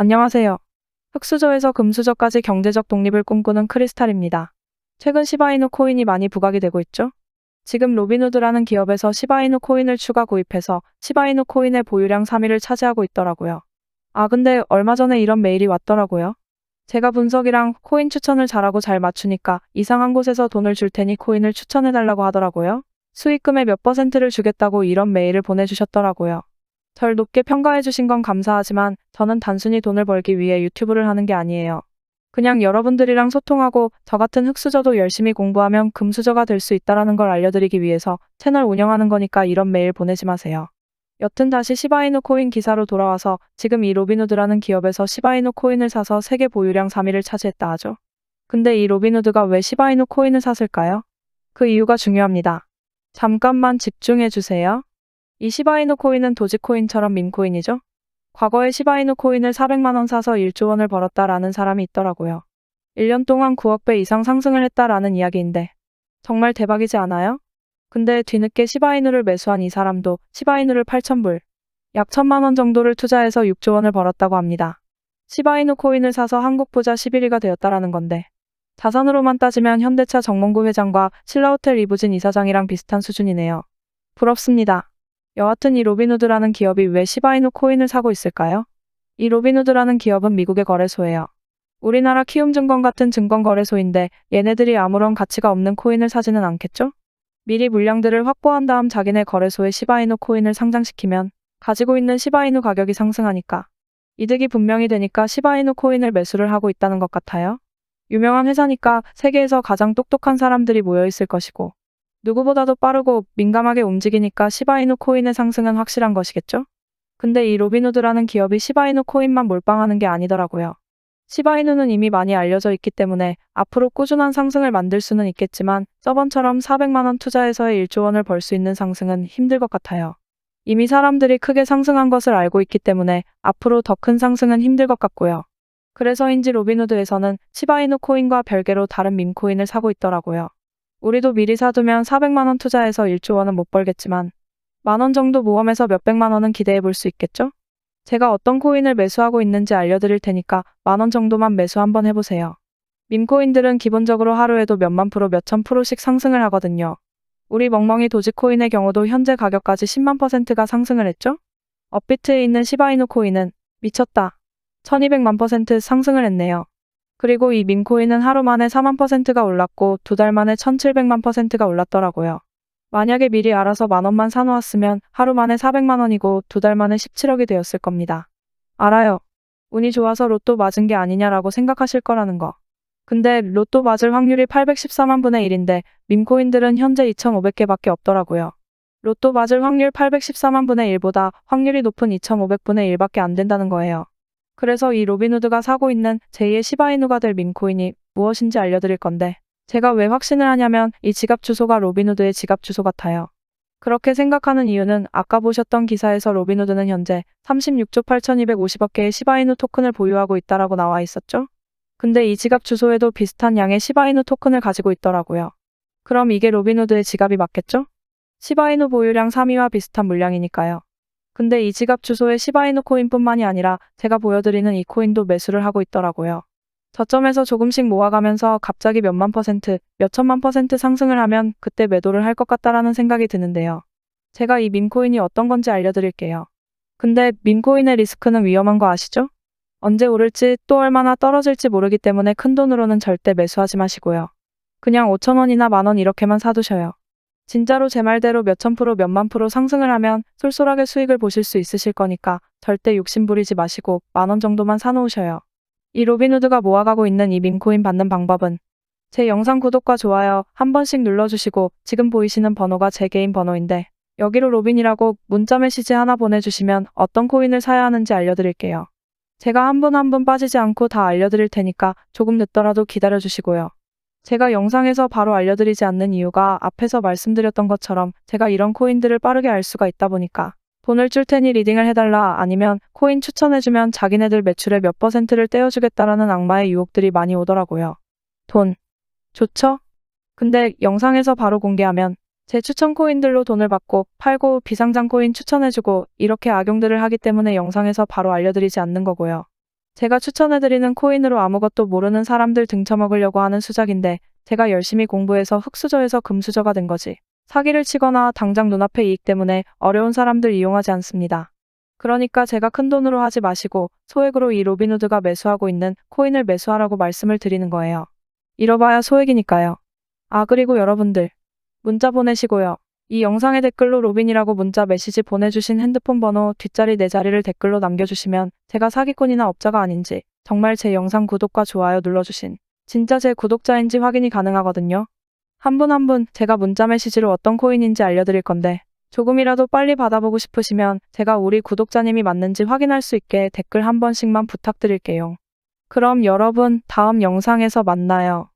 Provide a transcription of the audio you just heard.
안녕하세요. 흑수저에서 금수저까지 경제적 독립을 꿈꾸는 크리스탈입니다. 최근 시바이누 코인이 많이 부각이 되고 있죠? 지금 로빈후드라는 기업에서 시바이누 코인을 추가 구입해서 시바이누 코인의 보유량 3위를 차지하고 있더라고요. 아, 근데 얼마 전에 이런 메일이 왔더라고요. 제가 분석이랑 코인 추천을 잘하고 잘 맞추니까 이상한 곳에서 돈을 줄 테니 코인을 추천해달라고 하더라고요. 수익금의 몇 퍼센트를 주겠다고 이런 메일을 보내주셨더라고요. 절 높게 평가해주신 건 감사하지만 저는 단순히 돈을 벌기 위해 유튜브를 하는 게 아니에요. 그냥 여러분들이랑 소통하고 저 같은 흑수저도 열심히 공부하면 금수저가 될 수 있다라는 걸 알려드리기 위해서 채널 운영하는 거니까 이런 메일 보내지 마세요. 여튼 다시 시바이누 코인 기사로 돌아와서 지금 이 로빈후드라는 기업에서 시바이누 코인을 사서 세계 보유량 3위를 차지했다 하죠. 근데 이 로빈후드가 왜 시바이누 코인을 샀을까요? 그 이유가 중요합니다. 잠깐만 집중해 주세요. 이 시바이누 코인은 도지코인처럼 밈코인이죠? 과거에 시바이누 코인을 400만원 사서 1조 원을 벌었다라는 사람이 있더라고요. 1년 동안 9억 배 이상 상승을 했다라는 이야기인데 정말 대박이지 않아요? 근데 뒤늦게 시바이누를 매수한 이 사람도 시바이누를 8,000불, 약 1천만 원 정도를 투자해서 6조 원을 벌었다고 합니다. 시바이누 코인을 사서 한국 부자 11위가 되었다라는 건데 자산으로만 따지면 현대차 정몽구 회장과 신라호텔 리부진 이사장이랑 비슷한 수준이네요. 부럽습니다. 여하튼 이 로빈후드라는 기업이 왜 시바이누 코인을 사고 있을까요? 이 로빈후드라는 기업은 미국의 거래소예요. 우리나라 키움증권 같은 증권거래소인데 얘네들이 아무런 가치가 없는 코인을 사지는 않겠죠? 미리 물량들을 확보한 다음 자기네 거래소에 시바이누 코인을 상장시키면 가지고 있는 시바이누 가격이 상승하니까 이득이 분명히 되니까 시바이누 코인을 매수를 하고 있다는 것 같아요. 유명한 회사니까 세계에서 가장 똑똑한 사람들이 모여 있을 것이고 누구보다도 빠르고 민감하게 움직이니까 시바이누 코인의 상승은 확실한 것이겠죠? 근데 이 로빈후드라는 기업이 시바이누 코인만 몰빵하는 게 아니더라고요. 시바이누는 이미 많이 알려져 있기 때문에 앞으로 꾸준한 상승을 만들 수는 있겠지만 저번처럼 400만원 투자해서의 1조 원을 벌 수 있는 상승은 힘들 것 같아요. 이미 사람들이 크게 상승한 것을 알고 있기 때문에 앞으로 더 큰 상승은 힘들 것 같고요. 그래서인지 로빈후드에서는 시바이누 코인과 별개로 다른 밈코인을 사고 있더라고요. 우리도 미리 사두면 400만원 투자해서 1조 원은 못 벌겠지만 만원 정도 모험해서 몇백만 원은 기대해 볼 수 있겠죠? 제가 어떤 코인을 매수하고 있는지 알려드릴 테니까 만원 정도만 매수 한번 해보세요. 밈코인들은 기본적으로 하루에도 몇만 프로 몇천 프로씩 상승을 하거든요. 우리 멍멍이 도지코인의 경우도 현재 가격까지 10만 퍼센트가 상승을 했죠? 업비트에 있는 시바이누 코인은 미쳤다. 1200만 퍼센트 상승을 했네요. 그리고 이 민코인은 하루 만에 4만 퍼센트가 올랐고 두 달 만에 1700만 퍼센트가 올랐더라고요. 만약에 미리 알아서 만 원만 사놓았으면 하루 만에 400만 원이고 두 달 만에 17억이 되었을 겁니다. 알아요. 운이 좋아서 로또 맞은 게 아니냐라고 생각하실 거라는 거. 근데 로또 맞을 확률이 814만 분의 1인데 밈코인들은 현재 2,500개밖에 없더라고요. 로또 맞을 확률 814만 분의 1보다 확률이 높은 2,500분의 1밖에 안 된다는 거예요. 그래서 이 로빈후드가 사고 있는 제2의 시바이누가 될 밈코인이 무엇인지 알려드릴 건데 제가 왜 확신을 하냐면 이 지갑 주소가 로빈후드의 지갑 주소 같아요. 그렇게 생각하는 이유는 아까 보셨던 기사에서 로빈후드는 현재 36조 8250억 개의 시바이누 토큰을 보유하고 있다라고 나와 있었죠? 근데 이 지갑 주소에도 비슷한 양의 시바이누 토큰을 가지고 있더라고요. 그럼 이게 로빈후드의 지갑이 맞겠죠? 시바이누 보유량 3위와 비슷한 물량이니까요. 근데 이 지갑 주소에 시바이누 코인뿐만이 아니라 제가 보여드리는 이 코인도 매수를 하고 있더라고요. 저점에서 조금씩 모아가면서 갑자기 몇만 퍼센트, 몇천만 퍼센트 상승을 하면 그때 매도를 할 것 같다라는 생각이 드는데요. 제가 이 밈코인이 어떤 건지 알려드릴게요. 근데 밈코인의 리스크는 위험한 거 아시죠? 언제 오를지 또 얼마나 떨어질지 모르기 때문에 큰 돈으로는 절대 매수하지 마시고요. 그냥 5천원이나 만원 이렇게만 사두셔요. 진짜로 제 말대로 몇천 프로 몇만 프로 상승을 하면 쏠쏠하게 수익을 보실 수 있으실 거니까 절대 욕심 부리지 마시고 만 원 정도만 사놓으셔요. 이 로빈후드가 모아가고 있는 이 밈코인 받는 방법은 제 영상 구독과 좋아요 한 번씩 눌러주시고 지금 보이시는 번호가 제 개인 번호인데 여기로 로빈이라고 문자 메시지 하나 보내주시면 어떤 코인을 사야 하는지 알려드릴게요. 제가 한 분 한 분 빠지지 않고 다 알려드릴 테니까 조금 늦더라도 기다려주시고요. 제가 영상에서 바로 알려드리지 않는 이유가 앞에서 말씀드렸던 것처럼 제가 이런 코인들을 빠르게 알 수가 있다 보니까 돈을 줄 테니 리딩을 해달라 아니면 코인 추천해주면 자기네들 매출의 몇 퍼센트를 떼어주겠다라는 악마의 유혹들이 많이 오더라고요. 돈. 좋죠? 근데 영상에서 바로 공개하면 제 추천 코인들로 돈을 받고 팔고 비상장 코인 추천해주고 이렇게 악용들을 하기 때문에 영상에서 바로 알려드리지 않는 거고요. 제가 추천해드리는 코인으로 아무것도 모르는 사람들 등쳐먹으려고 하는 수작인데 제가 열심히 공부해서 흑수저에서 금수저가 된 거지. 사기를 치거나 당장 눈앞의 이익 때문에 어려운 사람들 이용하지 않습니다. 그러니까 제가 큰 돈으로 하지 마시고 소액으로 이 로빈후드가 매수하고 있는 코인을 매수하라고 말씀을 드리는 거예요. 잃어봐야 소액이니까요. 아, 그리고 여러분들. 문자 보내시고요. 이 영상의 댓글로 로빈이라고 문자 메시지 보내주신 핸드폰 번호 뒷자리 네 자리를 댓글로 남겨주시면 제가 사기꾼이나 업자가 아닌지 정말 제 영상 구독과 좋아요 눌러주신 진짜 제 구독자인지 확인이 가능하거든요. 한 분 한분 제가 문자 메시지로 어떤 코인인지 알려드릴 건데 조금이라도 빨리 받아보고 싶으시면 제가 우리 구독자님이 맞는지 확인할 수 있게 댓글 한 번씩만 부탁드릴게요. 그럼 여러분 다음 영상에서 만나요.